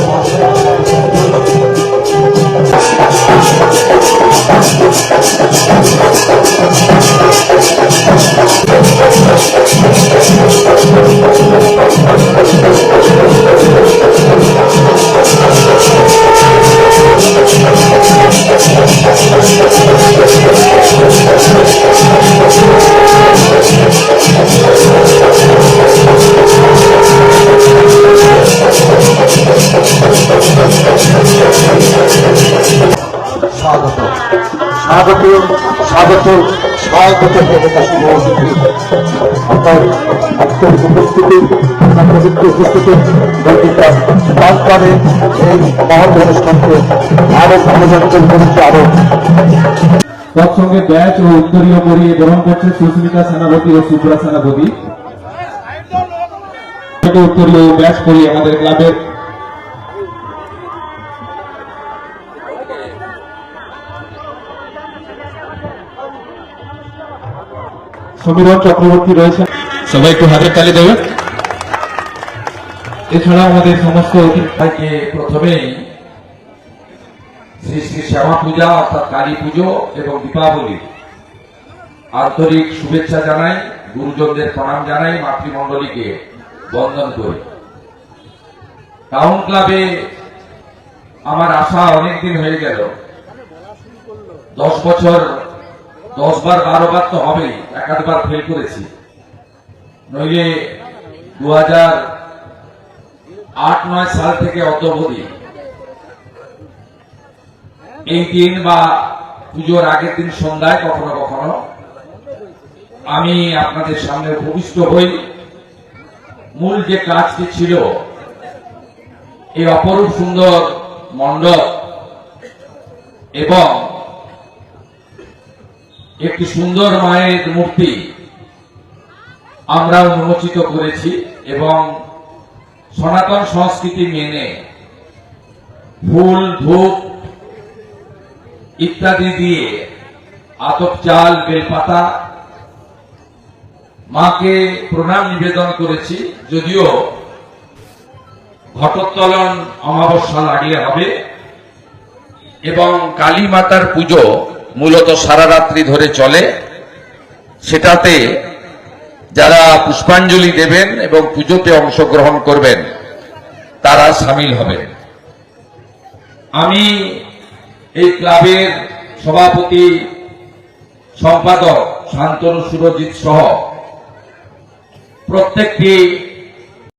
মহাশয় স্বাগত স্বাগত স্বাগত আপনার আত্মিক উপস্থিতি আপনার পবিত্র উপস্থিতি বৈদিকরা পাঠ করে এই মহৎ অনুষ্ঠানকে আরও ভালোভাবে করেছে আরও। তৎসঙ্গে ব্যাচ ও উত্তরীয় পরিয়ে গ্রহণ করছে সুস্মিতা সেনাপতি ও সুপ্রা সেনাপতি। উত্তরীয় ব্যাচ পরিয়ে আমাদের ক্লাবের সমীরণ চক্রবর্তী রয়েছেন। সবাই একটু হাতের তালি দেবেন এছাড়া আমাদের সমস্ত অতিথি তাকে প্রথমেই শ্রী শ্রী শ্যামা পূজা অর্থাৎ কালী পুজো এবং দীপাবলি। আন্তরিক শুভেচ্ছা জানাই গুরুজনদের প্রণাম জানাই মাতৃমণ্ডলীকে বন্দন করি। টাউন ক্লাবে আমার আশা অনেকদিন হয়ে গেল। দশ বছর দশ বার, বারো বার তো হবেই। এক আধবার ফেল করেছি। নইলে দু হাজার আট, নয় সাল থেকে অদ্যবধি এই দিন বা পুজোর আগের দিন সন্ধ্যায় কখনো কখনো আমি আপনাদের সামনে উপবিষ্ট হই। মূল যে কাজটি ছিল, এই অপরূপ সুন্দর মণ্ডপ এবং একটি সুন্দর মায়ের মূর্তি আমরা উন্মোচিত করেছি এবং সনাতন সংস্কৃতি মেনে ফুল, ধূপ ইত্যাদি দিয়ে আতপ চাল, বেলপাতা মাকে প্রণাম নিবেদন করেছি। যদিও ঘটোত্তোলন অমাবস্যা লাগলে হবে এবং কালী মাতার পুজো মূলত সারা রাত্রি ধরে চলে। সেটাতে যারা পুষ্পাঞ্জলি দেবেন এবং পুজোতে অংশগ্রহণ করবেন, তারা সামিল হবেন। আমি এই ক্লাবের সভাপতি সম্পাদক শান্তনু সুরজিৎ সহ প্রত্যেকটি